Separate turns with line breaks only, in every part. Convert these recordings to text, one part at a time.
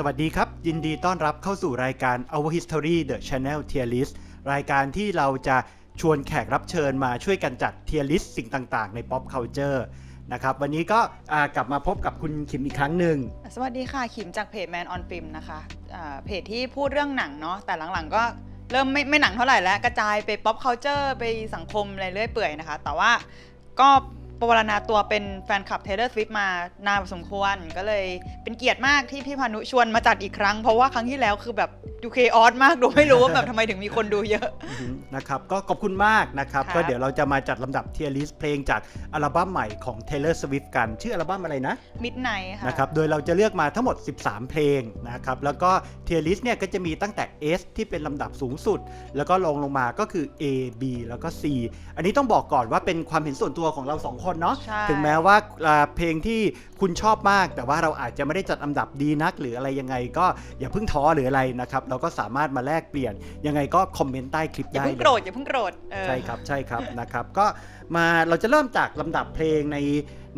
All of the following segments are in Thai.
สวัสดีครับ ยินดีต้อนรับเข้าสู่รายการ Our History The Channel Tier List รายการที่เราจะชวนแขกรับเชิญมาช่วยกันจัด Tier List สิ่งต่าง ๆ ใน Pop Culture นะครับวันนี้ก็อ่ากลับมาพบกับคุณคิมอีกครั้งหนึ่ง
สวัสดีค่ะ ขิมจากเพจ Man on Film นะคะอ่าเพจที่พูดเรื่องหนังเนาะแต่หลังๆก็เริ่มไม่ไม่หนังเท่าไหร่แล้ว กระจายไป pop culture ไปสังคมอะไรเรื่อยเปื่อยนะคะ แต่ว่าก็ ปรารณาตัวเป็นแฟนคลับ Taylor Swift มานานพอสมควร ก็เลยเป็นเกียรติมากที่พี่พานุชวนมาจัดอีกครั้ง เพราะว่าครั้งที่แล้วคือแบบดูเคออสมากดูไม่รู้ว่าแบบทำไมถึงมีคนดูเยอะ
อือฮึนะครับก็ขอบคุณมากนะครับ
ครับ
ก็เดี๋ยวเราจะมาจัดลำดับ Tier List เพลงจากอัลบั้มใหม่ของ Taylor Swift กัน ชื่ออัลบั้มอะไรนะ
Midnight ค่ะ
นะครับโดยเราจะเลือกมาทั้งหมด 13 เพลงนะครับแล้วก็ tier list เนี่ยก็จะมีตั้งแต่ S ที่เป็นลำดับสูงสุด แล้วก็ลงลงมาก็คือ A B แล้วก็ C อันนี้ต้องบอกก่อนว่าเป็นความเห็นส่วนตัวของเราสองคนเนาะ
ใช่
ถึงแม้ว่าอ่าเพลงที่คุณชอบมาก แต่ว่าเราอาจจะไม่ได้จัดอันดับดีนัก หรืออะไรยังไงก็อย่าเพิ่งท้อหรืออะไรนะครับ เราก็สามารถมาแลกเปลี่ยนยังไงก็คอมเมนต์ใต้คลิป
อย่า
ได้
เพิ่ง
เล
โกรธ
ย
อย่าเพิ่งโกรธเออ
ใช่ครับใช่ครับนะครับก็มาเราจะเริ่มจากลำดับเพลงใน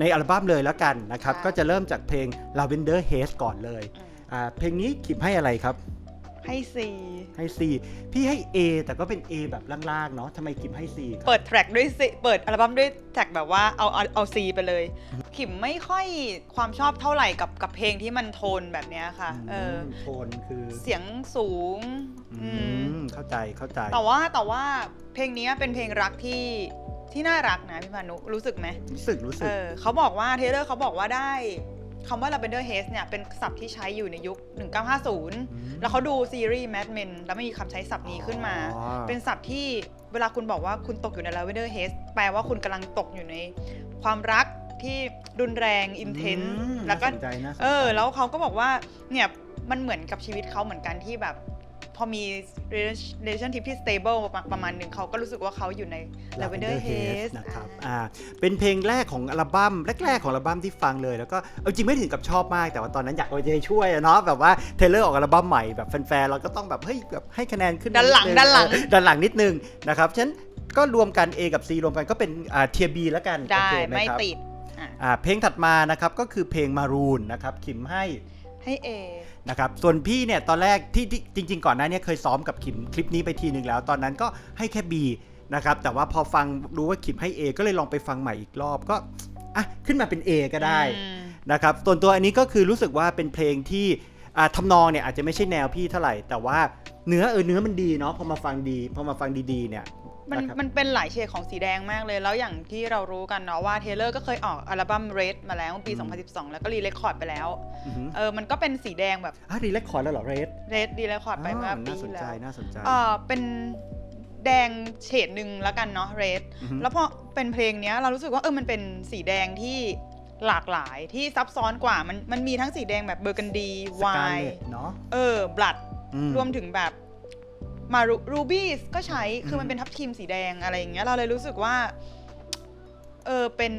ในอัลบั้มเลยแล้วกันนะครับ
ค่ะ
ก็จะเริ่มจากเพลง Lavender Haze ก่อนเลย
อืม
อ่าเพลงนี้ขิมให้อะไรครับ
ให้ซี
ให้ C พี่ให้ A แต่ก็เป็น A แบบล่างๆเนาะทำไมขิมให้ C ครับ
เปิดแทร็กด้วยซีเปิดอัลบั้มด้วยแทร็กแบบว่าเอาเอาเอาซีไปเลย ขิมไม่ค่อยความชอบเท่าไหร่กับกับเพลงที่มันโทนแบบเนี้ยค่ะ เออ
มโทนคือ
เสียงสูง
อื
อืม
มเข้าใจเข้าใจ
แต่ว่าแต่ว่าเพลงนี้เป็นเพลงรักที่ที่น่ารักนะพี่พานุรู้สึกไหม
รู้สึกรู้สึ
เอกอเขาบอกว่าเทเลอร์เขาบอกว่าได้ คำว่า Lavender Haze เนี่ยเป็นศัพท์ที่ใช้อยู่ในยุค 1950 แล้วเขาดูซีรีส์ Mad Men แล้วมีคำใช้ศัพท์นี้ขึ้นมา
อ๋อ
เป็นศัพท์ที่เวลาคุณบอกว่าคุณตกอยู่ใน Lavender Haze แปลว่าคุณกำลังตกอยู่ในความรักที่รุนแรง intense
อืม
แล้วก็
น่าสนใจน่าสนใจ
เออแล้วเขาก็บอกว่าเนี่ยมันเหมือนกับชีวิตเขาเหมือนกันที่แบบ พอมี relationship ที่ stable ประประมาณหนึ่งเขาก็รู้สึกว่าเขาอยู่ใน Lavender Haze
นะครับ
อ่า
อ่าเป็นเพลงแรกของอัลบั้มแรกๆของอัลบั้มที่ฟังเลย แล้วก็เอาจริงไม่ถึงกับชอบมาก แต่ว่าตอนนั้นอยากเอาใจช่วยอะเนาะแบบว่าเทเลอร์ออกอัลบั้มใหม่แบบแฟนๆเราก็ต้องแบบเฮ้ยแบบให้คะแนนขึ้น
ด้านหลัง
ดง
ด้านหลัง
เออด้านหลังนิดนึงนะครับฉะนั้นก็รวมกัน A กับ C รวมกันก็เป็นอ่าเทียบีแล้วกัน
ได้
โอเคห
ไม่
ครับ
ติดอะ
อ่าเพลงถัดมานะครับก็คือเพลงมารูนนะครับขิมให้
ให้ A
นะครับส่วนพี่เนี่ยตอนแรกที่ที่จริง ๆ ก่อนหน้านี้เคยซ้อมกับขิมคลิปนี้ไปทีหนึ่งแล้ว ตอนนั้นก็ให้แค่ B นะครับแต่ว่าพอฟังรู้ว่าขิมให้ A ก็เลยลองไปฟังใหม่อีกรอบก็อะขึ้นมาเป็น A ก็ได้
อืม
นะครับส่วนตัวอันนี้ก็คือรู้สึกว่าเป็นเพลงที่อ่าทำนองเนี่ยอาจจะไม่ใช่แนวพี่เท่าไหร่ แต่ว่าเนื้อเออเนื้อมันดีเนาะพอมาฟังดีพอมาฟังดีๆเนี่ย
มัน
นะครับ
มันเป็นหลายเฉดของสีแดงมากเลย แล้วอย่างที่เรารู้กันเนาะว่าเทเลอร์ก็เคยออกอัลบั้ม Red มาแล้วปี2012 แล้วก็รีเ e คคอร์ดไปแล้ว
อือหือ
เออ มันก็เป็นสีแดงแบบ
อะรีเลคคอร์ดแล้วเหรอเรส
Red รีเ e คคอร์ดไปเมื่อปี
น่าสน
ที่
ใจ
แล้ว
น่าสนใจ
เออเป็นแดงเฉดหนึ่งแล้วกันเนาะ Red
อือหือ
แล้วพอเป็นเพลงเนี้ยเรารู้สึกว่าเออมันเป็นสีแดงที่หลากหลายที่ซับซ้อนกว่า มันมันมีทั้งสีแดงแบบเบอร์กันดีไว
Scarlet เนาะ
เออบลัด
อืม
รวมถึงแบบ มารูบี้ก็ใช้คือ
ม
มันเป็นทับทีมสีแดงอะไรอย่างเงี้ยเราเลยรู้สึกว่า เออเป็น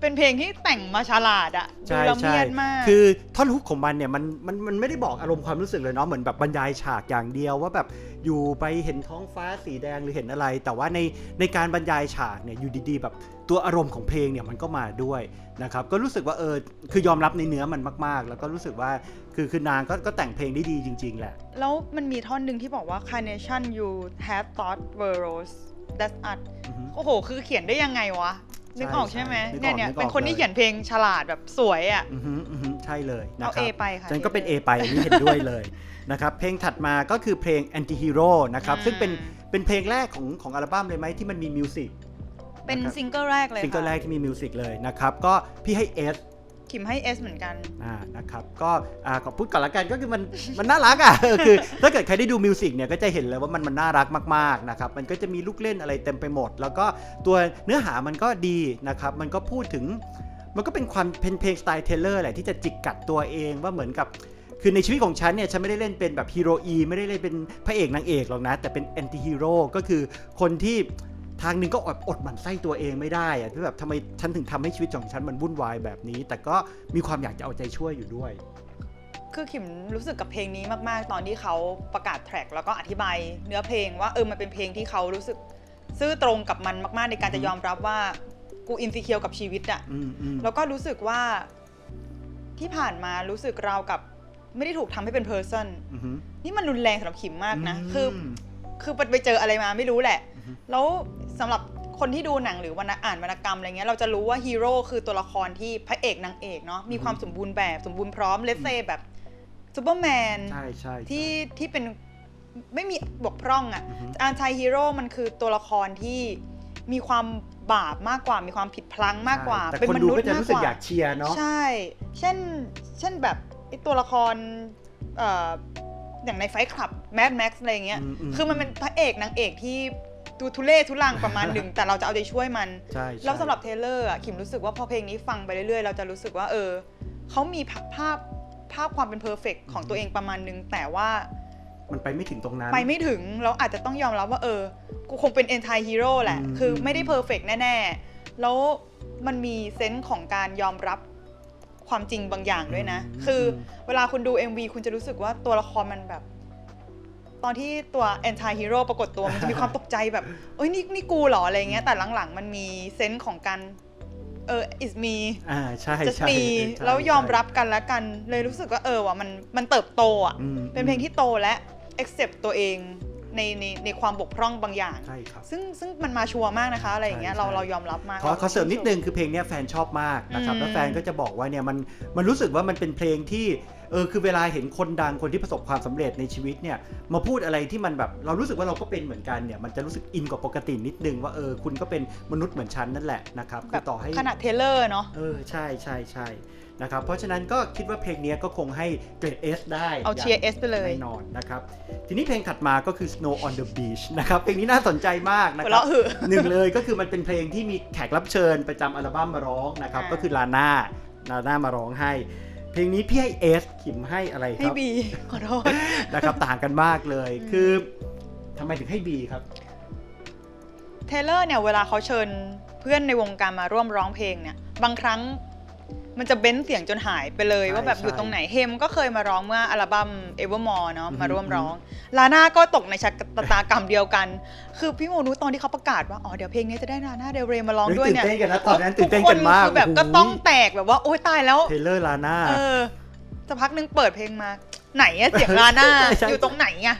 เป็นเพลงที่แต่งมาฉลาดอะดู
ใช่
ละ
ใช่
เมียดมาก
คือท่อนฮุกของมันเนี่ยมันมันมันไม่ได้บอกอารมณ์ความรู้สึกเลยเนาะเหมือนแบบบรรยายฉากอย่างเดียวว่าแบบอยู่ไปเห็นท้องฟ้าสีแดงหรือเห็นอะไร แต่ว่าในในการบรรยายฉากเนี่ยอยู่ดีๆ แบบตัวอารมณ์ของเพลงเนี่ยมันก็มาด้วยนะครับก็รู้สึกว่าเออคือยอมรับในเนื้อมันมากๆ แล้วก็รู้สึกว่า คือคือนางก็ก็แต่งเพลงได้ดีจริง ๆ แหละ
แล้วมันมีท่อนหนึ่งที่บอกว่า carnation you have thought were rose that's art
อือฮึ
โอ้โห คือเขียนได้ยังไงวะ นึกออก
ใช่
ใช่ไหม
ใช่นึกออก
เนี่ยเนี่ย
นึกออก
เป็นคนที่
เลย
เขียนเพลงฉลาดแบบสวยอะ
อือฮึอือฮึใช่เลยนะ
เอา
ครั
A
บ
ไปค่ะ
ฉันก็เป็น A ไปอันนี้เห็นด้วยเลยนะครับ เพลงถัดมาก็คือเพลง Anti-Hero นะครับ
อืม
ซึ่งเป็นเป็นเพลงแรกของของอัลบั้มเลยไหมที่มันมีมิวสิก
เป็น
นะครับ
ซิงเกิลแรกเลย
ซิงเกิล
ค่ะ
แรกที่มีมิวสิกเลยนะครับ ก็พี่ให้ S
ขิมให้ S เหมือนกัน
อ่า นะครับ ก็ อ่า ขอพูดก่อนละกัน ก็คือมัน มันน่ารักอะ คือ ถ้าเกิดใครได้ดูมิวสิกเนี่ย ก็จะเห็นเลยว่ามัน มันน่ารักมากๆ นะครับ มันก็จะมีลูกเล่นอะไรเต็มไปหมด แล้วก็ตัวเนื้อหามันก็ดีนะครับ มันก็พูดถึง มันก็เป็นความเป็นเพลงสไตล์เทเลอร์แหละที่จะจิกกัดตัวเองว่าเหมือนกับ คือในชีวิตของฉันเนี่ย ฉันไม่ได้เล่นเป็นแบบฮีโรอี ไม่ได้เล่นเป็นพระเอกนางเอกหรอกนะ แต่เป็นแอนตี้ฮีโร่ ก็คือคนที่ ทางหนึงก็อดอดหมั่นไส้ตัวเองไม่ได้อะที่แบบทำไมฉันถึงทำให้ชีวิตของฉันมันวุ่นวายแบบนี้ แต่ก็มีความอยากจะเอาใจช่วยอยู่ด้วย
คือขิมรู้สึกกับเพลงนี้มาก ๆ ตอนที่เขาประกาศแทร็กแล้วก็อธิบายเนื้อเพลงว่าเออมันเป็นเพลงที่เขารู้สึกซื่อตรงกับมันมาก ๆ ในการจะยอมรับว่ากูอินสิเคียวกับชีวิตอะ
อืมอืม
แล้วก็รู้สึกว่าที่ผ่านมารู้สึกเรากับไม่ได้ถูกทำให้เป็น person
อือหือ
นี่มันรุนแรงสำหรับขิมมากนะ
ม
คือ คือไปเจออะไรมาไม่รู้แหละ
อือฮึ
แล้วสำหรับคนที่ดูหนังหรือวรรณอ่านวรรณกรรมอะไรเงี้ยเราจะรู้ว่าฮีโร่คือตัวละครที่พระเอกนางเอกเนาะมีความสมบูรณ์แบบสมบูรณ์พร้อมเลสเซแบบซูเปอร์แมน
ใช่ใช่
ที่ที่เป็นไม่มีบกพร่องอะ
อือฮึ
อาร์ชายฮีโร่มันคือตัวละครที่มีความบาปมากกว่ามีความผิดพลั้งมากกว่า
แต่
เป็น
คน
ม
ดู
นุษ
ก็
ย์
จะ
มาก
รู้
ก
สึก
ว่า
อยากเชียร์เนาะ
ใช่ เช่นเช่นแบบไอตัวละครเอ่ออย่างในไฟคลับแมดแม็กซ์อะไรเงี้ย
อืมอืม
คือมันเป็นพระเอกนางเอกที่ดูทุเล่ทุลังประมาณหนึ่ง แต่เราจะเอาใจช่วยมัน
ใช่ใช่
แล้วสำหรับเทเลอร์อะขิมรู้สึกว่าพอเพลงนี้ฟังไปเรื่อยๆ เราจะรู้สึกว่าเออเขามีภาพภาพภาพความเป็นเพอร์เฟกของตัวเองประมาณหนึงแต่ว่า
มันไปไม่ถึงตรงนั้น
ไปไม่ถึงเราอาจจะต้องยอมรับว่าเออ กูคงเป็นเอนทายฮีโร่แหละ
อืม
คือไม่ได้เพอร์เฟกแน่ ๆ แล้วมันมีเซนส์ของการยอมรับ ความจริงบางอย่างด้วยนะคือเวลาคุณดู MV คุณจะรู้สึกว่าตัวละครมันแบบ ตอนที่ตัวแอนทายฮีโร่ปรากฏตัวมันจะมีความตกใจแบบ เอ้ยนี่นี่กูเหรออะไรเงี้ย แต่หลังๆ มันมีเซนส์ของการเออ is me
อ่าใช่
just
ใช่
me
ใช่
แล้วยอม
ใช่
รับกันและกันเลยรู้สึกว่าเออว่ะมันมันเติบโตอะ
อืม
เป็นเพลงที่โตและ accept ตัวเอง ในในในความบกพร่องบางอย่าง
ใช่ครับ
ซึ่งซึ่งมันมาชัวร์มากนะคะอะไรอย่างเงี้ย
ใช่
เรา
ใช่
เรายอมรับมาก
ขอขอเสริมนิดนึงคือเพลงเนี้ยแฟนชอบมากนะครับ
อืม
แล้วแฟนก็จะบอกว่าเนี่ยมันมันรู้สึกว่ามันเป็นเพลงที่เออคือเวลาเห็นคนดังคนที่ประสบความสำเร็จในชีวิตเนี่ยมาพูดอะไรที่มันแบบเรารู้สึกว่าเราก็เป็นเหมือนกันเนี่ยมันจะรู้สึกอินกว่าปกตินิดนึงว่าเออคุณก็เป็นมนุษย์เหมือนฉันนั่นแหละนะครับ
แบ
คือบต่อให้
ขนาดเทเลอร์เนาะ
เออใช่ใช่ใช่ นะครับ เพราะฉะนั้นก็คิดว่าเพลงเนี้ยก็คงให้เกรด S ได้
เอาเชียร์ S ไปเลย
แน่นอนนะครับ ทีนี้เพลงถัดมาก็คือ Snow on the Beach นะครับ เพลงนี้น่าสนใจมากนะ
หัว
ครั
เราะ
บ
หือ
หนึ่งเลยก็คือมันเป็นเพลงที่มีแขกรับเชิญประจำอัลบั้มมาร้องนะครับ
อ่า
ก็คือลาน่าลาน่ามาร้องให้เพลงนี้พี่ให้เอสขิมให้อะไรค
ให้
รับ
บีขอโทษ
นะครับต่างกันมากเลย
อืม
คือทำไมถึงให้บีครับ
เทเลอร์เนี่ยเวลาเขาเชิญเพื่อนในวงการมาร่วมร้องเพลงเนี่ย บางครั้ง มันจะเบ้นเสียงจนหายไปเลย
ใช่
ว่าแบบ
ใช่
อยู่ตรงไหนเฮมก็เคยมาร้องเมื่ออัลบั้ม Evermore เนาะ
อือฮึ
มาร่วมร้องลาน่าก็ตกในชะตากรรมเดียวกัน คือพี่โมนุตอนที่เขาประกาศว่าอ๋อเดี๋ยวเพลงนี้จะได้ลาน่าเดลเรย์มาร้อง
เฮ้ย
ด้วย
ตื่น
เนี่ย
เต้นกันนะตอนนั้นตื่นเต้น
ทุ
กันมาก
คือแบบก็ต้องแตกแบบว่าโอ๊ยตายแล้ว
เทเลอร์ลาน่า
เออสักพักหนึงเปิดเพลงมา ไหนอะเสียงลาน่า
ใช่ใช่
อยู่ตรงไหนอะ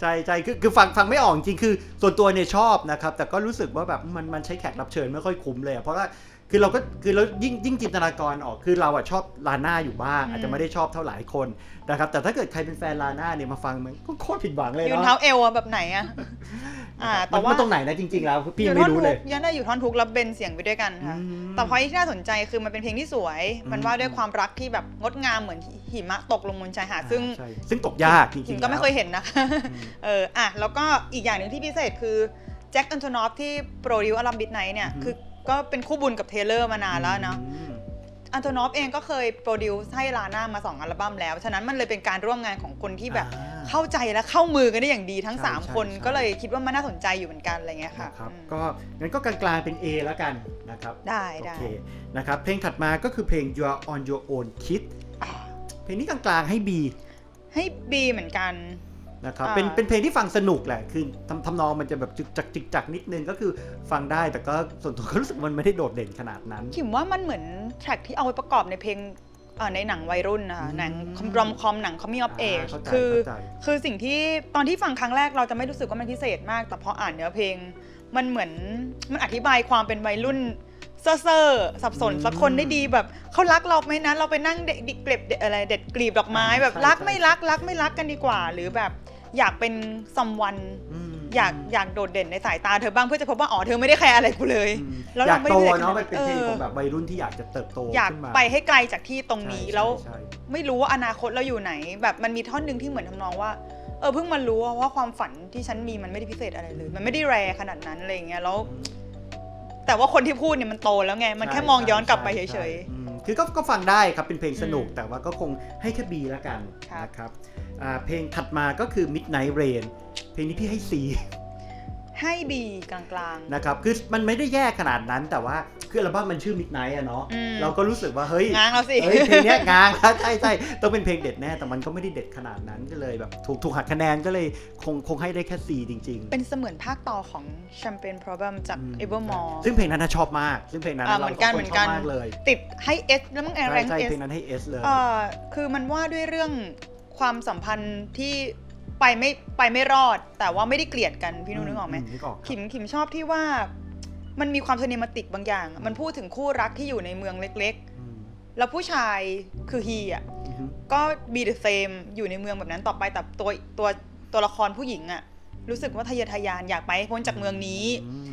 ใช่ใช่คือคือฟังฟังไม่ออกจริงคือ ส่วนตัวเนี่ยชอบนะครับ แต่ก็รู้สึกว่าแบบมันมันใช้แขกรับเชิญไม่ค่อยคุ้มเลยอะเพราะว่า คือเราก็คือเรายิ่งยิ่งจินตนาการออกคือเราอะชอบลาน่าอยู่บ้าง อาจจะไม่ได้ชอบเท่าหลายคนนะครับแต่ถ้าเกิดใครเป็นแฟนลาน่าเนี่ยมาฟังมันก็โคตรผิดหวังเลย
ยืน
เนาะ
เท้าเอวอะแบบไหนอะอ่า
แต่
แต่
ว่า
ว่า
ตรงไหนนะจริง ๆ แล้วพี่
อ
ยัง
ท่อ
ไม่
น
รู้
ทุ
เล
ก
ย
ยังได้อยู่ท่อนทุกแล้วเบนเสียงไปด้วยกันค่ะ
อืม
แต่พอยที่น่าสนใจคือมันเป็นเพลงที่สวย มัน
อืม
ว่าด้วยความรักที่แบบงดงามเหมือนหิมะตกลงบนชายหาดซึ่ง
ใช่ซึ่งตกยากจริงๆ
หิมก็ไม่
แล้ว
เคยเห็นนะคะ
อืม
เอออะแล้วก็อีกอย่างหนึ่งที่พิเศษคือแจ็คอันโทนอฟที่โปรดิวอัลบั้มบิทไนท์เนี่ย
อือฮึ
คือ ก็เป็นคู่บุญกับเทเลอร์มานานแล้วเนาะ
อืม
อันโทนอฟเองก็เคยโปรดิวซ์ให้ลาน่ามาสองอัลบั้มแล้ว ฉะนั้นมันเลยเป็นการร่วมงานของคนที่แบบ
อ่า
เข้าใจและเข้ามือกันได้อย่างดีทั้ง
ใช่
3คน
ใช่
ก็เลยคิดว่ามันน่าสนใจอยู่เหมือนกันอะไรเงี้ยค่ะ
นะครับ
อืม
ก็งั้นก็กลางๆเป็น A แล้วกันนะครับ
ได้
โอ
ได้
เคนะครับเพลงถัดมาก็คือเพลง You Are on Your Own Kid
อ่า
เพลงนี้กลางๆให้ B
ให้บีเหมือนกัน
นะครับ
อ่า
เป็นเป็นเพลงที่ฟังสนุกแหละ คือทำทำนองมันจะแบบจึกจักจึกจักนิดนึงก็คือฟังได้แต่ก็ส่วนตัวก็รู้สึกมันไม่ได้โดดเด่นขนาดนั้น
คิมว่ามันเหมือนแทร็กที่เอาไว้ประกอบในเพลงเอ่อในหนังวัยรุ่นนะคะ
อืม
หนังคอมรอมคอมหนังคอมมิ่งออฟเอ
อ่า
จ
เข้าใจ
คือ
เข้าใจ
คือสิ่งที่ตอนที่ฟังครั้งแรกเราจะไม่รู้สึกว่ามันพิเศษมาก แต่พออ่านเนื้อเพลง มันเหมือนมันอธิบายความเป็นวัยรุ่นเซ่อเซ่อๆสับสน
อืม
สักคนได้ดีแบบเขารักเราไหมนะเราไปนั่งเด็ดดิเกล็บเด็ดอะไรเด็ดกลีบดอกไม้
อ่า
แบบ
ใช่
รัก
ใช่
ไม่รักรักไม่รักกันดีกว่า หรือแบบ อยากเป็นซัมวัน
ม
อยากอยากโดดเด่นในสายตาเธอบ้างเพื่อจะพบว่าอ๋อเธอไม่ได้แคร์อะไรกูเลย
อืม
แล้ว
อยาก
เราไม่
โต
ได้
เนาะมันเป็นเพลง
เออ
ของแบบวัยรุ่นที่อยากจะเติบโต
อยาก
ขึ้นมา
ไปให้ไกลจากที่ตรงนี้
ใช่
แล้ว
ใช่ใช่
ไม่รู้ว่าอนาคตเราอยู่ไหน แบบมันมีท่อนหนึ่งที่เหมือนทำนองว่าเออเพิ่งมารู้ว่าความฝันที่ฉันมีมันไม่ได้พิเศษอะไรเลย มันไม่ได้แรขนาดนั้นอะไรอย่างเงี้ยแล้ว แต่ว่าคนที่พูดเนี่ยมันโตแล้วไง มันแค่มองย้อนกลับไปเฉ
ใช่
ย
อืม คือก็ก็ฟังได้ครับเป็นเพลงสนุก
อืม
แต่ว่าก็คงให้แค่ B แล้วกัน
ครับ
นะครับอ่าเพลงถัดมาก็คือ Midnight Rain เพลงนี้พี่ให้ C
ๆให้บีกลางๆ
นะครับคือมันไม่ได้แย่ขนาดนั้นแต่ว่า คืออัลบั้มมันชื่อ Midnight อะเนาะ
อืม
เราก็รู้สึกว่าเฮ้ย
ง้างเราสิ
เฮ้ยเพลงเนี้ยงางแล้วใช่ใช่ต้องเป็นเพลงเด็ดแน่ แต่มันก็ไม่ได้เด็ดขนาดนั้นก็เลยแบบ ถูกถูกหักคะแนนก็เลยคงคงให้ได้แค่ C จริง ๆ
เป็นเสมือนภาคต่อของ Champagne Problem จาก
อืม
Evermore
ซึ่งเพลงนั้นน่ะชอบมาก ซึ่งเพลงนั้น
อ่า
เรา
เหมือนกัน
สงค
เหมือนกัน
ชบมากเลย
ติดให้ S แล้วมั้งแอร์
ใช่
แรง
ใช่
เอ
เพ
ส
ลงนั้นให้ S เลย
เอ่อคือมันว่าด้วยเรื่องความสัมพันธ์ที่ไปไม่ไปไม่รอด แต่ว่าไม่ได้เกลียดกันพี่นุ้นึกออกไหม
นึกออกครับ
ขิมขิมชอบที่ว่า มันมีความเซนิมาติกบางอย่างอะมันพูดถึงคู่รักที่อยู่ในเมืองเล็ก
อืม
ๆแล้วผู้ชายคือฮีอะ
อือฮึ
ก็ be the same อยู่ในเมืองแบบนั้นต่อไปแต่ตัวตัวตัวละครผู้หญิงอะรู้สึกว่าทะเยอทะยานอยากไปให้พ้นจากเมืองนี้
อืม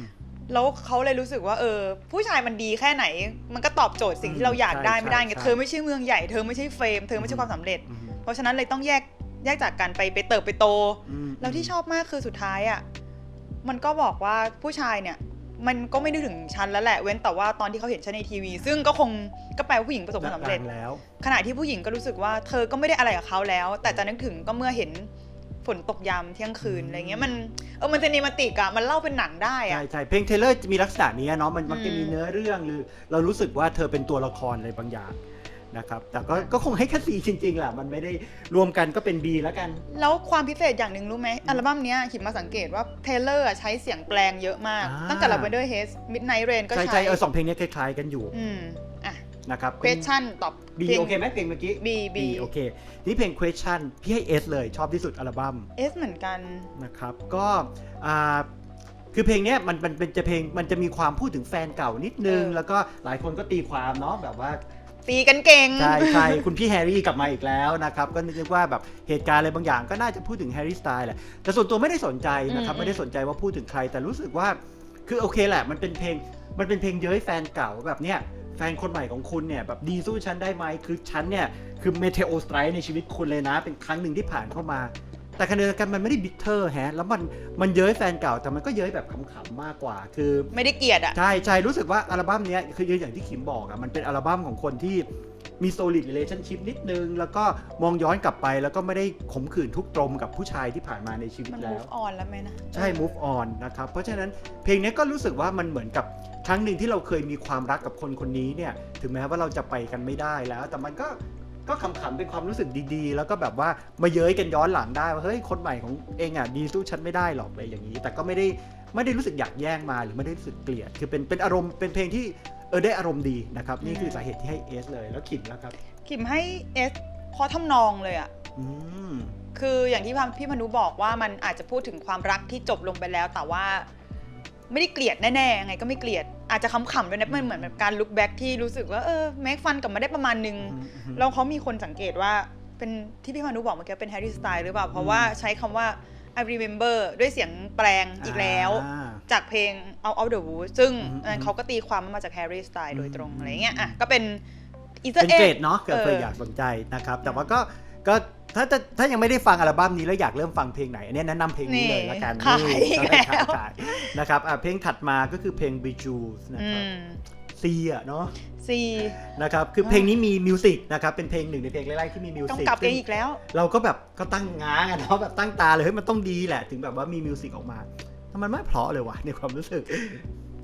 แล้วเขาเลยรู้สึกว่าเออ ผู้ชายมันดีแค่ไหน มันก็ตอบโจทย์สิ่งที่เราอยากได้
ใช่
ไม่ได้ไง
ใช่
เธอไม่ใช่เมืองใหญ่เธอไม่ใช่เฟรมเธอไม่ใช่ความสำเร็จ
อืม
เพราะฉะนั้นเลยต้องแยกแยกจากกันไปไปเติบไปโต
อืม
แล้วที่ชอบมากคือสุดท้ายอะ่ะมันก็บอกว่าผู้ชายเนี่ย มันก็ไม่นึกถึงฉันแล้วแหละเว้นแต่ว่าตอนที่เขาเห็นฉันในทีวี ซึ่งก็คงก็แปลว่าผู้หญิงประสบความสำเร็จ
ดังแล้ว
ขณะที่ผู้หญิงก็รู้สึกว่าเธอก็ไม่ได้อะไรกับเขาแล้ว แต่จะนึกถึงก็เมื่อเห็นฝนตกยามเที่ยงคืนอะไรเงี้ยมันเออมันเซนิมาติกอะมันเล่าเป็นหนังได้อะ
ใช่ใช่เพลงเทเลอร์มีลักษณะนี้เนาะมันมักจะ
อืม
มีเนื้อเรื่องหรือเรารู้สึกว่าเธอเป็นตัวละครอะไรบางอย่าง นะครับ แต่ก็ก็คงให้แค่ซีจริงๆแหละมันไม่ได้รวมกันก็เป็น B แล้วกัน
แล้วความพิเศษอย่างหนึ่งรู้ไหมอัลบั้มเนี้ยขิมมาสังเกตว่าเทเลอร์ใช้เสียงแปลงเยอะมาก
อ่า
ตั้งแต่ Lavender Haze Midnight Rain ก็
ใช่
ใช้
ใช่เออสองเพลงนี้คล้ายๆกันอยู่
อืมอะ
นะครับ
question ตอบ
B โอเคไหมเพลงเมื่อกี้
B B
โอเคนี่เพลง question พี่ให้ S เลยชอบที่สุดอัลบั้ม
S เหมือนกัน
นะครับก็อ่าคือเพลงเนี้ยมันมันเป็นจะเพลงมันจะมีความพูดถึงแฟนเก่านิดนึง
เออ
แล้วก็หลายคนก็ตีความเนาะแบบว่า
ตีกันเก่ง
ใช่ใช่คุณพี่แฮร์รี่กลับมาอีกแล้วนะครับ ก็นึกว่าแบบเหตุการณ์อะไรบางอย่างก็น่าจะพูดถึงแฮร์รี่สไตล์แหละ แต่ส่วนตัวไม่ได้สนใจนะครับ
อืม
ไม่ได้สนใจว่าพูดถึงใคร แต่รู้สึกว่า คือโอเคแหละ มันเป็นเพลง มันเป็นเพลงเย้ยแฟนเก่าแบบเนี้ย แฟนคนใหม่ของคุณเนี่ยแบบดีสู้ฉันได้ไหม คือฉันเนี่ยคือเมเทโอสไตร์ในชีวิตคุณเลยนะ เป็นครั้งหนึ่งที่ผ่านเข้ามา แต่ขณะเดียวกันมันไม่ได้บิทเทอร์แฮะ แล้วมันมันเย้ยแฟนเก่าแต่มันก็เย้ยแบบขำๆมากกว่า คือ
ไม่ได้เกลียดอะ
ใช่ใช่รู้สึกว่าอัลบั้มเนี้ยคืออย่างที่ขิมบอกอะมันเป็นอัลบั้มของคนที่มี solid relationship นิดนึง แล้วก็มองย้อนกลับไป แล้วก็ไม่ได้ขมขื่นทุกตรมกับผู้ชายที่ผ่านมาในชีวิต
มัน
แล้
move
ว
on แล้วไหมนะ
ใช่ move on นะครับ เพราะฉะนั้นเพลงเนี้ยก็รู้สึกว่ามันเหมือนกับครั้งหนึ่งที่เราเคยมีความรักกับคนคนนี้เนี่ย ถึงแม้ว่าเราจะไปกันไม่ได้แล้ว แต่มันก็ ก็ขำๆเป็นความรู้สึกดีๆ แล้วก็แบบว่ามาเย้ยกันย้อนหลังได้ว่าเฮ้ยคนใหม่ของเองอะดีสู้ฉันไม่ได้หรอกอะไรอย่างนี้ แต่ก็ไม่ได้ไม่ได้รู้สึกอยากแย่งมาหรือไม่ได้รู้สึกเกลียดคือเป็นเป็นอารมณ์เป็นเพลงที่เออได้อารมณ์ดีนะครับนี่คือสาเหตุที่ให้เอสเลยแล้วขิมแล้วครับ
ขิมให้ S เพราะทำนองเลยอะ
อืม
คืออย่างที่พี่พานุบอกว่ามันอาจจะพูดถึงความรักที่จบลงไปแล้วแต่ว่า ไม่ได้เกลียดแน่ๆยังไงก็ไม่เกลียด อาจจะขำๆด้วยนะมันเหมือนแบบการลุกแบ็กที่รู้สึกว่าเออแม็กฟันกลับมาได้ประมาณนึงแล้วเขามีคนสังเกตว่าเป็นที่พี่พานุบอกเมื่อกี้เป็นแฮร์รี่สไตล์หรือเปล่า เพราะว่าใช้คำว่า I remember ด้วยเสียงแปลงอีกแล้ว
อ่า
จากเพลง Out of the Woods ซึ่ง
อืม
อันนั้นเขาก็ตีความมันมาจากแฮร์รี่สไตล์โดยตรง
อืม
อะไรเงี้ยอะก็เป็นอีเตอ
เป็
ร์
น
เอ็
เกรดเนาะเกิด
เออ
เผื่ออยากสนใจนะครับ แต่ว่าก็ ก็ถ้าถ้าถ้ายังไม่ได้ฟังอัลบั้มนี้แล้วอยากเริ่มฟังเพลงไหน อันเนี้ยแนะนำเพลงนี้เลยละกัน
ขาย
นี่
อีก
ก็ได้
แล้ว
ขายนะครับอะเพลงถัดมาก็คือเพลง b e j u w s นะ
อื
ครับ
ม
ซีอะเนาะ
ซี
นะครับคือเพลงนี้มีมิวสิกนะครับเป็นเพลงหนึ่งในเพลงแรกๆที่มีมิวสิก
กำกับเองอีกแล้ว
เราก็แบบก็ตั้งง้างอะเนาะแบบตั้งตาเลยเฮ้ยมันต้องดีแหละ ถึงแบบว่ามีมิวสิกออกมาแต่มันไม่เพราะเลยวะในความรู้สึก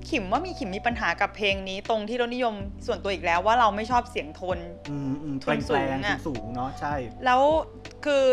ขิมว่ามีขิมมีปัญหากับเพลงนี้ ตรงที่รสนิยมส่วนตัวอีกแล้วว่าเราไม่ชอบเสียงโทน
อืมอืม
ทุ
แปล
น
ง
สู
แปล
ง
ง
อะ
สูงเนาะใช่
แล้วคือ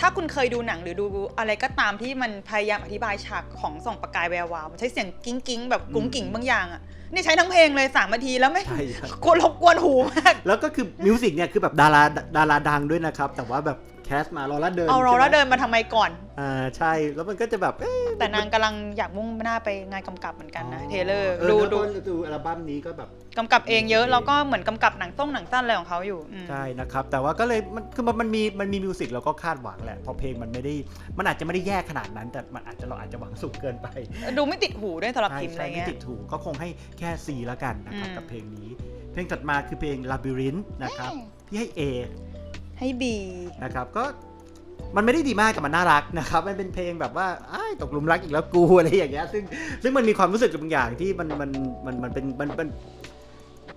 ถ้าคุณเคยดูหนังหรือดูอะไรก็ตามที่มันพยายามอธิบายฉากของส่องประกายแวววาวมันใช้เสียงกิ้งกิ้งๆแบบกุ้งกิ่งบางอย่างอะนี่ใช้ทั้งเพลงเลยสามนาทีแล้วไม่
ใช่ใช่
กวนรบกวนหูมาก
แล้วก็คือมิวสิกเนี่ยคือแบบดาราดาราดังด้วยนะครับ แต่ว่าแบบ แคสมาลอร่าเดิน
เอาเราแล้ว
ใช่ไหม
เดินมาทำไมก่อน
อ่าใช่แล้วมันก็จะแบบเอ๊ะ
แต่นางกำลังอยากมุ่งหน้าไปงานกำกับเหมือนกันนะเทเลอร์
ออ
ดู
แล้ว
ดู
ก็ดูอัลบั้มนี้ก็แบบ
กำกับเองเยอะแล้วก็เหมือนกำกับหนังต้งหนังสั้นอะไรของเขาอยู่อืม
ใช่นะครับ แต่ว่าก็เลยมันคือมันมันมีมันมีมิวสิกเราก็คาดหวังแหละเพราะเพลงมันไม่ได้มันอาจจะไม่ได้แย่ขนาดนั้น แต่มันอาจจะเราอาจจะหวังสูงเกินไป
ดูไม่ติดหูด้วยสำหรับ
ใช่
พิมพ์อะไร
ใช่ไม่
เงี้ย
ติดถูกก็คงให้แค่ C แล้วกันนะครับ
อืม
กับเพลงนี้ เพลงถัดมาคือเพลง Labyrinth นะครับที่ให้ A
ให้บี
นะครับก็มันไม่ได้ดีมากแต่มันน่ารักนะครับ มันเป็นเพลงแบบว่าตกหลุมรักอีกแล้วกูอะไรอย่างเงี้ยซึ่งซึ่งมันมีความรู้สึกบางอย่างที่มันมันมันมันเป็นมันมัน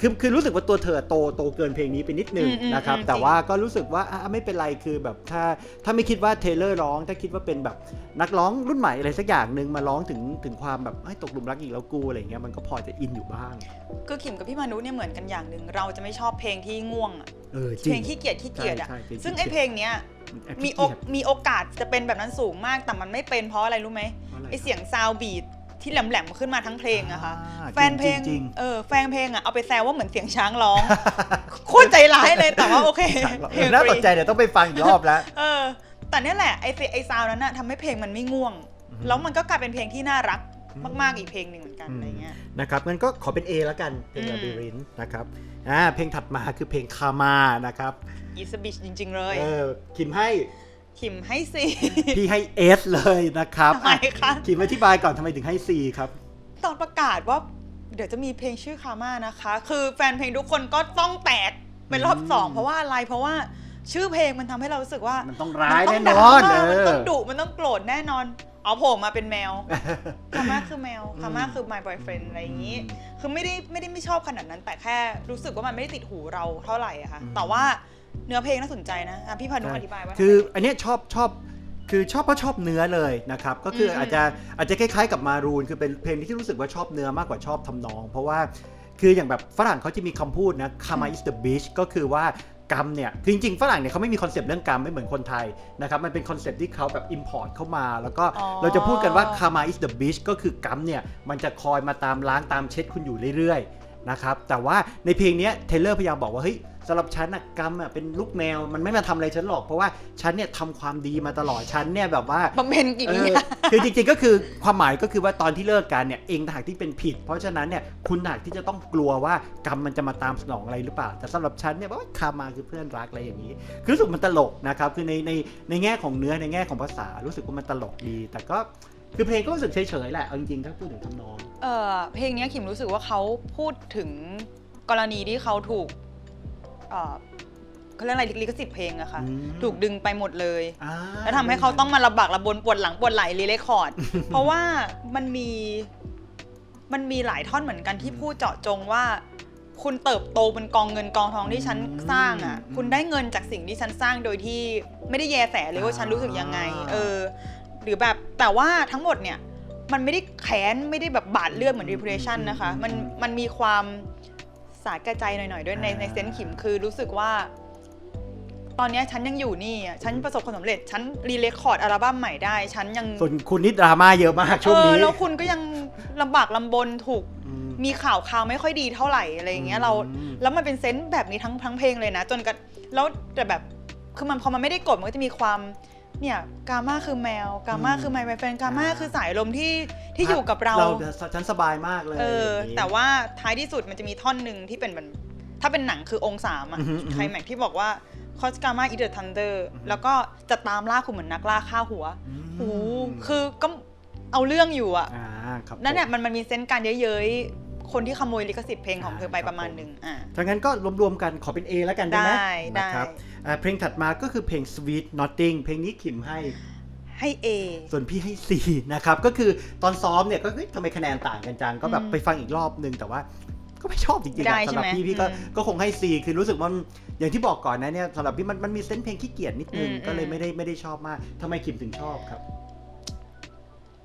คือคือรู้สึกว่าตัวเธอโตโตเกินเพลงนี้ไปนิดนึง
อืมอืม
นะครับ
อืม
แต่
จริง
ว่าก็รู้สึกว่าอะไม่เป็นไรคือแบบถ้าถ้าไม่คิดว่าเทเลอร์ร้อง ถ้าคิดว่าเป็นแบบนักร้องรุ่นใหม่อะไรสักอย่างหนึ่งมาร้องถึงถึงความแบบเอ้ยตกหลุมรักอีกแล้วกูอะไรอย่างเงี้ยมันก็พอจะอินอยู่บ้าง
คือขิมกับพี่มานุเนี่ยเหมือนกันอย่างหนึ่งเราจะไม่ชอบเพลงที่ง่วงอะ
เออจริ
เพล
ง
งขี้เกียจขี้เกียจอะ
ใช่ใช่เพลงขี้
ซึ่งไอ้
เกียจ
เพลงเนี้ย
แอบ
มี
ขี้
โอ
เกียจ
มีโอกาสจะเป็นแบบนั้นสูงมากแต่มันไม่เป็นเพราะอะไรรู้ไหม
เพราะอะไร
ไอเสียงซาวบีด ที่แหลมๆขึ้นมาทั้งเพลงอะค่ะ
อ่า
แฟนเพลง
จริง
เออแฟนเพลงอะเอาไปแซวว่าเหมือนเสียงช้างร้อง โคตรใจร้ายเลยแต่ว่าโอเค
เออน่าสนใจเดี๋ยวต้องไปฟังอีกรอบแล้ว
เออ แต่เนี่ยแหละไอเสียไอซาวนั้นอะทำให้เพลงมันไม่ง่วง
อือฮึ
แล้วมันก็กลายเป็นเพลงที่น่ารัก
อืม
มากๆอีกเพลงหนึ่งเหมือนกันอะไรเงี้ย
นะครับงั้นก็ขอเป็น A แล้วกันเพลง
อืม
ลาบิรินนะครับอ่าเพลงถัดมาคือเพลงคามานะครับ
อีสบิชจริง ๆ เลย
เออคิมให้
ขิมให้สี่
พี่ให้ S เลยนะครับ
ทำไมคะ
อ่คิมอธิบายก่อนทำไมถึงให้ C ครับ
ตอนประกาศว่า เดี๋ยวจะมีเพลงชื่อคาม่านะคะ คือแฟนเพลงทุกคนก็ต้องแตกเป็นรอบสอง
อืม
เพราะว่าอะไรเพราะว่าชื่อเพลงมันทำให้เรารู้สึกว่า
มันต้องร้าย
มั
แน่
ต้ง
น
ดรา
อน
ม่า
เอ
มัน
อ
ต้องดุมันต้องโกรธแน่นอน เอาโผล่มาเป็นแมว คาม่าคือแมว คาม่าคือ my boyfriend อะไรอย่างนี้ คือไม่ได้ไม่ได้ไม่ชอบขนาดนั้น แต่แค่รู้สึกว่ามันไม่ได้ติดหูเราเท่าไหร่อะค่ะ
อืม
แต่ว่า เนื้อเพลงน่าสนใจนะอะพี่พานุอธิบายว่า
คืออันเนี้ยชอบชอบคือชอบเพราะชอบเนื้อเลยนะครับ ก็คืออ
ม
อาจจะอาจจะคล้ายๆกับมารูน คือเป็นเพลงที่รู้สึกว่าชอบเนื้อมากกว่าชอบทำนอง เพราะว่าคืออย่างแบบฝรั่งเขาจะมีคำพูดนะ karma is the bitch ก็คือว่ากรรมเนี่ยคือจริงๆฝรั่งเนี่ยเขาไม่มีคอนเซปต์เรื่องกรรมไม่เหมือนคนไทยนะครับมันเป็นคอนเซปต์ที่เขาแบบ import เข้ามา แล้วก็
อ๋อ
เราจะพูดกันว่า karma is the bitch ก็คือกรรมเนี่ยมันจะคอยมาตามล้างตามเช็ดคุณอยู่เรื่อยๆนะครับแต่ว่าในเพลงเนี้ยเทเลอร์พยายามบอกว่าเฮ้ย สำหรับฉันนะกรรมอะเป็นลูกแมวมันไม่มาทำอะไรฉันหรอก เพราะว่าฉันเนี่ยทำความดีมาตลอดฉันเนี่ยแบบว่า
บำเพ็ญกิ
เอ
ริ
อยาคือจริงๆก็คือความหมายก็คือว่าตอนที่เลิกกันเนี่ยเองต่างหากที่เป็นผิด เพราะฉะนั้นเนี่ยคุณต่างหากที่จะต้องกลัวว่ากรรมมันจะมาตามสนองอะไรหรือเปล่า แต่สำหรับฉันเนี่ยว่าคามาคือเพื่อนรักอะไรอย่างนี้ คือรู้สึกมันตลกนะครับคือในในในแง่ของเนื้อในแง่ของภาษารู้สึกว่ามันตลกดี แต่ก็คือเพลงก็รู้สึกเฉยๆแหละเอาจริงๆถ้าพูดถึงทำนอง
เออเพลงเนี้ยขิมรู้สึกว่าเขาพูดถึงกรณีที่เขาถูก เออเขาเรียกอะไรลิขสิทธิ์เพลงอะค่ะ
อืม
ถูกดึงไปหมดเลย
อ่า
แล้วทำให้เขาต้องมาระบักระบนปวดหลังปวดไหล่รีเลคคอร์ด เพราะว่ามันมีมันมีหลายท่อนเหมือนกันที่พูดเจาะจงว่า คุณเติบโตเป็นกองเงินกองทองที่ฉันสร้างอะคุณได้เงินจากสิ่งที่ฉันสร้างโดยที่ไม่ได้แยแสเลยว่าฉันรู้สึกยังไงเออ หรือแบบแต่ว่าทั้งหมดเนี่ย มันไม่ได้แค้นไม่ได้แบบบาดเลือดเหมือน repression นะคะ มันมันมีความ สาแก่ใจหน่อยๆ ด้วยในในเซนส์ขิมคือรู้สึกว่า ตอนเนี้ยฉันยังอยู่นี่อะฉันประสบความสำเร็จ ฉันรีเลคคอร์ดอัลบั้มใหม่ได้ ฉันยัง
ส่วนคุณนี่ดราม่าเยอะมากช่วง
เอ
นี้
แล้วคุณก็ยังลำบากลำบนถูก
อืม
มีข่าวข่าวไม่ค่อยดีเท่าไหร่อะไรอย่างเงี้ยเรา
อืม
แล้วมันเป็นเซนส์แบบนี้ทั้งทั้งเพลงเลยนะ จนกันแล้วแต่แบบคือมันพอมันไม่ได้กดมันก็จะมีความ เนี่ยกาม่าคือแมวกาม่าคือไมค์แฟนกาม่าคือสายลมที่ที่อยู่กับเรา
ฉันสบายมากเลย
เออ
ย่งนี้
แต่ว่าท้ายที่สุดมันจะมีท่อนหนึ่งที่เป็นแบบถ้าเป็นหนังคือองค์สามอะ
อือฮึอือฮึ
ไคลแม็กซ์ที่บอกว่าคอสกามาอีเดอร์ทันเดอร์แล้วก็จะตามล่าคุณเหมือนนักล่าฆ่าหัว
อืม
โอ้โหคือก็เอาเรื่องอยู่อะ
อ่าครับ
นั่นแหละ
ผม
มันมันมีเซนส์การเย้ยๆ คนที่ขโมยลิขสิทธิ์เพลงของเธอไป
อ่า
ประมาณ
ครับผม
หนึ่งอ่า
ถ้างั้นก็รวมๆกันขอเป็น A แล้วกันได้ไหม
ได้ได้
นะครับอ่าเพลงถัดมาก็คือเพลง Sweet Nothing เพลงนี้ขิมให้
ให้ A
ส่วนพี่ให้ C นะครับ ก็คือตอนซ้อมเนี่ยก็เฮ้ยทำไมคะแนนต่างกันจัง ก็แบบ
อืม
ไปฟังอีกรอบนึงแต่ว่าก็ไม่ชอบจริงๆ
ได้
อะสำหรับ
ใช่ไหม
พี่พี่ก็
อืม
ก็คงให้ C คือรู้สึกว่ามันอย่างที่บอกก่อนนะเนี่ยสำหรับพี่มันมันมีเซนส์เพลงขี้เกียจนิดนึง
อืม
ก็เลย
อืม
ไม่ได้ไม่ได้ชอบมากทำไมขิมถึงชอบครับ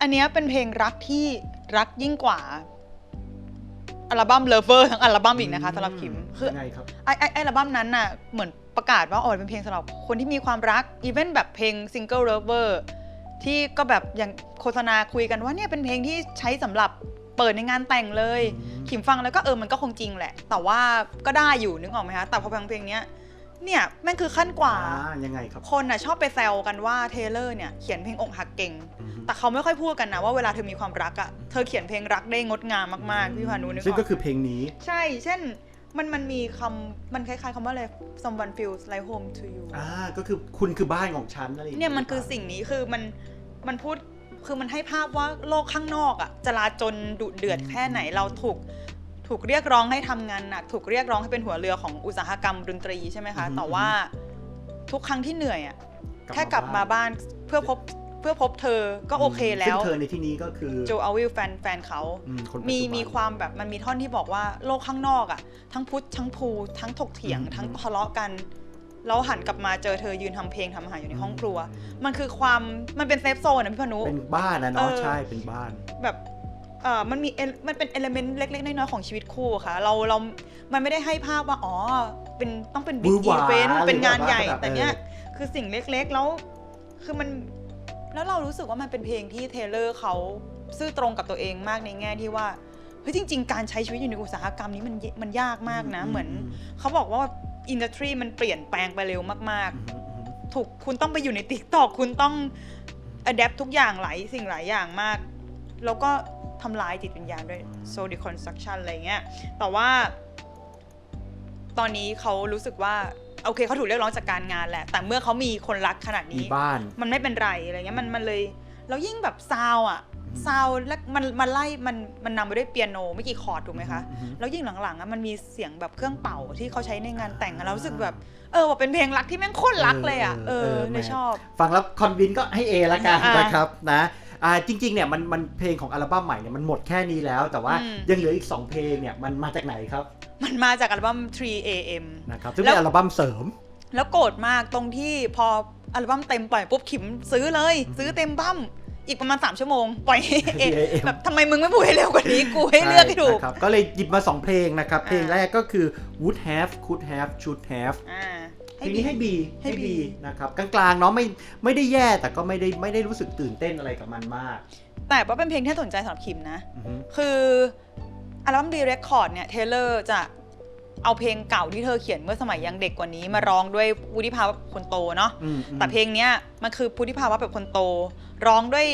อันเนี้ยเป็นเพลงรักที่รักยิ่งกว่า อัลบั้ม Lover ทั้งอัลบั้มอีกนะคะสำหรับคิมคือ
ยังไงครับ
ไอไอไออัลบั้มนั้นน่ะเหมือนประกาศว่าอ๋อเป็นเพลงสำหรับคนที่มีความรักอีเวนแบบเพลง Single Lover ที่ก็แบบอย่างโฆษณาคุยกันว่าเนี่ยเป็นเพลงที่ใช้สำหรับเปิดในงานแต่งเลย
อืม
ขิมฟังแล้วก็เออมันก็คงจริงแหละ แต่ว่าก็ได้อยู่นึกออกไหมคะแต่พอฟังเพลงเนี้ย เนี่ยแม่งคือขั้นกว่า
อ่ายังไงครับ
คนน่ะชอบไปแซวกันว่าเทเลอร์เนี่ยเขียนเพลงอกหักเก่ง
อืม
แต่เขาไม่ค่อยพูดกันนะว่าเวลาเธอมีความรักอะ่ะเธอเขียนเพลงรักได้งดงามมากๆพี่พานุนึก
ซึ่ง
อ
ก็
อก
คือเพลงนี้
ใช่ เช่นมันมันมีคำมันคล้ายๆคำว่าอะไร someone feels like home to you
อ่า ก็คือคุณคือบ้านของฉันอะไรอย่าง
เนี่ยมันคือสิ่งนี้คือมันมันพูดคือมันให้ภาพว่าโลกข้างนอกอะ่ะจลาจลดุเดือดแค่ไหนเราถูก ถูกเรียกร้องให้ทำงานหนักถูกเรียกร้องให้เป็นหัวเรือของอุตสาหกรรมดนตรีใช่ไหมคะ แต่ว่าทุกครั้งที่เหนื่อยอะ่ะแค่กลับมาบ้านเพื่อพบเพื่อพบเธอก็โอเคแล้
ซึ่
ว
งเธอในที่นี้ก็คือ
โจอาวิลแฟนแฟนเขา
อืมคนปัจจุบัน
มีมีความแบบมันมีท่อนที่บอกว่าโลกข้างนอกอะ่ะ ทั้งพุทธทั้งพูทั้งถกเถียง
อืม
ทั้งทะเลาะกันแล้วหันกลับมาเจอเธอยืนทำเพลงทำอาหารอยู่ในห้องครัว มันคือความมันเป็นเซฟโซนนะพี่พานุ
เป็นบ้านนะ
เอ
เนาะ
อ
ใช่เป็นบ้าน
แบบ เออมันมีเอลมันเป็นเอลเมนต์เล็ก ๆ น้อยๆของชีวิตคู่อะค่ะ เราเรา มันไม่ได้ให้ภาพว่า อ๋อ เป็นต้องเป็นบิ๊
หวื
ก
อห
อี
วา
เวนต์เป็นงานใหญ่
หรือว่าแบบ
แต่เนี้ย
เออ
คือสิ่งเล็กๆ แล้ว คือมัน แล้วเรารู้สึกว่ามันเป็นเพลงที่เทเลอร์เขาซื่อตรงกับตัวเองมากในแง่ที่ว่า เฮ้ยจริง ๆ การใช้ชีวิตอยู่ในอุตสาหกรรมนี้มันยมันยากมากนะ เหมือนเขาบอกว่าอินดัสทรีมันเปลี่ยนแปลงไปเร็วมาก
อืมอืมอืม
ๆถูกคุณต้องไปอยู่ในติ๊กตอกคุณต้องอัดแอปทุกอย่างหลายสิ่งหลายอย่างมาก แล้วก็ทำลายจิตวิญญาณด้วย so deconstruction อะไรเงี้ย แต่ว่า ตอนนี้เขารู้สึกว่าโอเคเขาถูกเรียกร้องจากการงานแหละ แต่เมื่อเขามีคนรักขนาด
มี
นี้
บ้าน
มันไม่เป็นไรอะไรเงี้ย มันมันเลย แล้วยิ่งแบบซาวอะซาวและมันมันไล่มันมันนำไปด้วยเปียโนไม่กี่คอร์ดถูกไหมคะ
อือฮึ
แล้วยิ่งหลังๆอะมันมีเสียงแบบเครื่องเป่าที่เขาใช้ในงานแต่งอะเรารู้สึกแบบ เออว่าเป็นเพลงรักที่แม่งโคตรรักเลยอะ เออเลยชอบ
ฟังแล้วคอนวินก็ให้ A ละกัน
อ่าน
นะครับนะ อ่าจริงๆเนี่ยมันมันเพลงของอัลบั้มใหม่เนี่ยมันหมดแค่นี้แล้ว แต่ว่า
อืม
ยังเหลืออีก 2 เพลงเนี่ยมันมาจากไหนครับ
มันมาจากอัลบั้ม 3 AM
นะครับซึ่ง
แล้
เป็น
ว
อัลบั้มเสริม
แล้วโกรธมากตรงที่พออัลบั้มเต็มปล่อยปุ๊บขิมซื้อเลย ซื้อเต็มบั้มอีกประมาณ 3 ชั่วโมง ปล่อยให้เอง
AM
แบบทำไมมึงไม่พูดให้เร็วกว่านี้ กูให้เลือกให้ถูก
ช่นะครับก็เลยหยิบมา 2 เพลงนะครับเพลง
อ่า
แรกก็คือ would have could have should have
อ่า
เพลงนี้ให้ B
ให้ B
นะครับกลางๆเนาะไม่ไม่ได้แย่แต่ก็ไม่ได้ไม่ได้รู้สึกตื่นเต้นอะไรกับมันมาก
แต่ว่าเป็นเพลงที่น่าสนใจสำหรับคิมนะ
อือฮึ
คืออัลบั้มดีเรคคอร์ดเนี่ยเทเลอร์จะเอาเพลงเก่าที่เธอเขียนเมื่อสมัยยังเด็กกว่านี้มาร้องด้วยวุฒิภาวะคนโตเนาะ
อืมอืม
แต่เพลงเนี้ยมันคือวุฒิภาวะแบบคนโต ร้องด้วย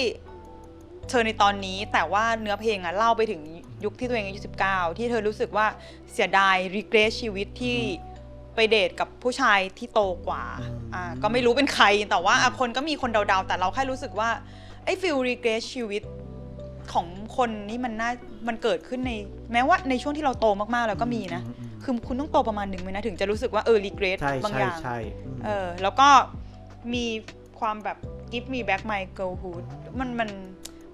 เธอในตอนนี้แต่ว่าเนื้อเพลงอะเล่าไปถึงยุคที่ตัวเองอายุ19 ที่เธอรู้สึกว่าเสียดายรีเกรสชีวิตที่ ไปเดทกับผู้ชายที่โตกว่าอ่า ก็ไม่รู้เป็นใครแต่ว่าอะคนก็มีคนเดาๆ แต่เราแค่รู้สึกว่าไอ้ฟิลรีเกรสชีวิตของคนนี้มันน่ามันเกิดขึ้นในแม้ว่าในช่วงที่เราโตมากๆแล้วก็มีนะ
อือืม
คือคุณต้องโตประมาณหนึ่งไหมนะถึงจะรู้สึกว่าเออรีเกรส
ใช่
บาง
ใช่
อย่าง
ใช่อืม
เออแล้วก็มีความแบบ give me back my girlhood มันมัน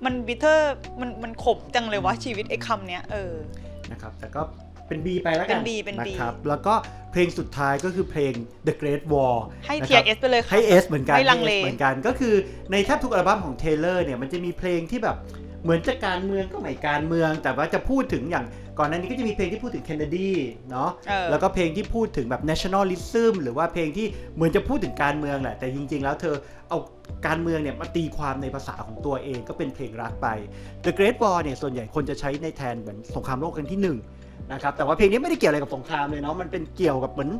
มันบิเทอร์มันมันขมจังเลยวะชีวิตไอ้คำเนี้ยเออ
นะครับแต่ก็ เป็น B ไปแล้วกัน
เป็น B เป็น B
นะครับแล้วก็เพลงสุดท้ายก็คือเพลง The Great War
ให้
นะ
เที
ค
ย
รับ
เอสไปเลยค่ะ
ให้ S เหมือนกัน
ไม่ลังเล
ให้ S เหมือนกัน ก็คือในแทบทุกอัลบั้มของเทเลอร์เนี่ยมันจะมีเพลงที่แบบเหมือนจะการเมืองก็ไม่การเมือง แต่ว่าจะพูดถึงอย่างก่อนหน้านี้ก็จะมีเพลงที่พูดถึงเคนเนดีเนาะ
เออ
แล้วก็เพลงที่พูดถึงแบบ nationalism หรือว่าเพลงที่เหมือนจะพูดถึงการเมืองแหละ แต่จริง ๆ แล้วเธอเอาการเมืองเนี่ยมาตีความในภาษาของตัวเองก็เป็นเพลงรักไป The Great War เนี่ยส่วนใหญ่คนจะใช้ในแทนเหมือนสงครามโลกครั้งที่ห นึ่งนะครับแต่ว่าเพลงนี้ไม่ได้เกี่ยวอะไรกับสงครามเลยเนาะมันเป็นเกี่ยวกับเหมือน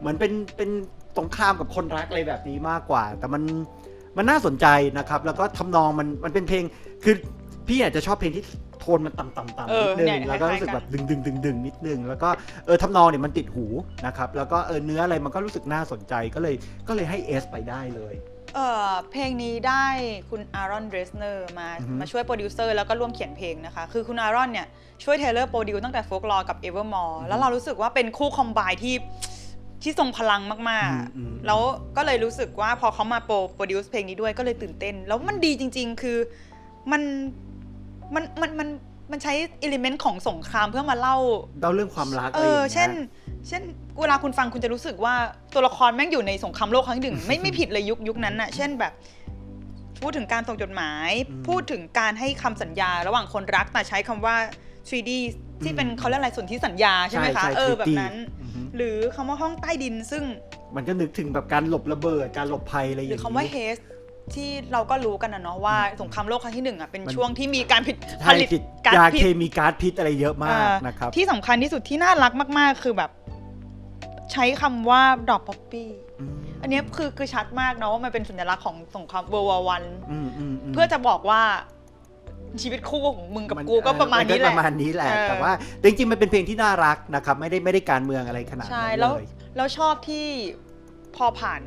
เหมือนเป็นเป็นสงครามกับคนรักอะไรแบบนี้มากกว่า แต่มันมันน่าสนใจนะครับ แล้วก็ทำนองมันมันเป็นเพลงคือพี่อาจจะชอบเพลงที่โทนมันต่ำๆๆ
เอ
นิ
อ
ดนึง
เนี่ย
แล้วก็
คล้ายๆ
รู้สึก
กัน
แบบดึงดึงดึงดึงนิดนึงแล้วก็เออทำนองเนี่ยมันติดหูนะครับแล้วก็เออเนื้ออะไรมันก็รู้สึกน่าสนใจก็เลยก็เลยให้ S ไปได้เลย
เออเพลงนี้ได้คุณอารอนเดรสเนอร์มา
อือฮึ
มาช่วยโปรดิวเซอร์แล้วก็ร่วมเขียนเพลงนะคะ คือคุณอารอนเนี่ยช่วยเทเลอร์โปรดิวตั้งแต่โฟกลอกับ Evermore แล้วเรารู้สึกว่าเป็นคู่คอมไบที่ที่ทรงพลังมาก
อืมอืม
ๆ แล้วก็เลยรู้สึกว่าพอเขามาโปรโปรดิวเพลงนี้ด้วยก็เลยตื่นเต้น แล้วมันดีจริง ๆ คือมันมันมันมันมันใช้อิเลเมนต์ของสงครามเพื่อมาเล่า
เล่าเรื่องความรัก
เอ
อะไรอย่าง
อ
เงี้ย
เช่น เช่นเวลาคุณฟังคุณจะรู้สึกว่าตัวละครแม่งอยู่ในสงครามโลกครั้งที่หนึ่งไม่ไม่ผิดเลยยุคยุคนั้นน่ะ เช่นแบบพูดถึงการส่งจดหมาย
อืม
พูดถึงการให้คำสัญญาระหว่างคนรักแต่ใช้คำว่า 3D ที่เป็น
อืม
เขาเรียกอะไรส่วนที่สัญญาใช่ไหมคะเออแบบนั้น
อือฮึ
หรือคำว่าห้องใต้ดินซึ่ง
มันก็นึกถึงแบบการหลบระเบิดการหลบภัยอะไรอ
ห
ย่าง
รือ
นี้
คำว่า haze ที่เราก็รู้กันนะเนาะว่าสงครามโลกครั้งที่หนึ่งอะเป็น
มัน
ช่วงที่มีการผิดผ
ใช่
ลิต
ติด
ก๊าซ
ยา
พิ
เค
ษ
มีก๊าซพิษอะไรเยอะมาก
อ่า
นะครับ
ที่สำคัญที่สุดที่น่ารักมาก ๆ คือแบบ ใช้คำว่าดอกป๊อปปี้
ม
อันเนี้ยคือคือชัดมากเนาะว่ามันเป็นสัญลักษณ์ของสงครามเวอร์ววัน
อืมอืมม
เพื่อจะบอกว่าชีวิตคู่ของมึงกับกูก็ประมาณนี้แห
ป
ละ
ระมาณนี้แหละ
เออ
แต่ว่าจริงๆมันเป็นเพลงที่น่ารักนะครับ ไม่ได้ไม่ได้การเมืองอะไรขนาด
ใช่
นั้น
แล้ว
เลย
แล้วชอบที่พอผ่าน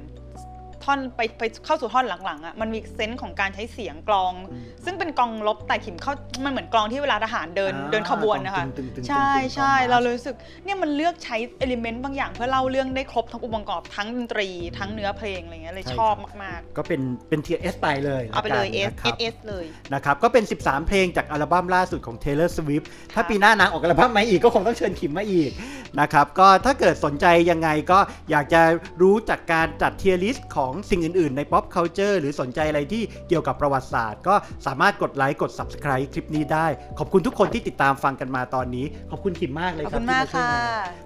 ท่อนไปไปเข้าสู่ท่อนหลังๆอะ่ะมันมีเซนส์ของการใช้เสียงกลอง
อืม
ซึ่งเป็นกลองลบแต่ขิมเข้ามันเหมือนกลองที่เวลาทหารเดิน
อ่า
เดินขบวนนะคะ
ตึงๆๆๆๆ
ใช่ใช่
กลองมาร์ช
เราเลยรู้สึกเนี่ยมันเลือกใช้เอลิเมนต์บางอย่างเพื่อเล่าเรื่องได้ครบทั้งองค์ประกอบทั้งดนตรีทั้งเนื้อเพลงอะไรเงี้ยเลย
ใช่
ชอบ
ครับ
มาก
ก็เป็นเป็นเทียเอสไปเลย
ๆเอาไปเลยะ S
กันนะครับ
S S เลย
นะครับก็เป็น 13 เพลงจากอัลบั้มล่าสุดของ Taylor Swift ถ้าปีหน้านางออกอัลบั้มใหม่อีกก็คงต้องเชิญขิมมาอีกนะครับก็ถ้าเกิดสนใจยังไงก็อยากจะรู้จากการจัดเทียร์ลิสต์ของสิ่งอื่นๆ ใน pop culture หรือสนใจอะไรที่เกี่ยวกับประวัติศาสตร์ ก็สามารถกดไลค์กด subscribe คลิปนี้ได้ ขอบคุณทุกคนที่ติดตามฟังกันมาตอนนี้ ขอบคุณขิมมากเลย
ขอบ
ครับ
คุณมาก
ที่ช่วย
ค่ะ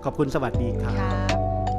ขอบคุณสวัสดีครับ
ค่ะ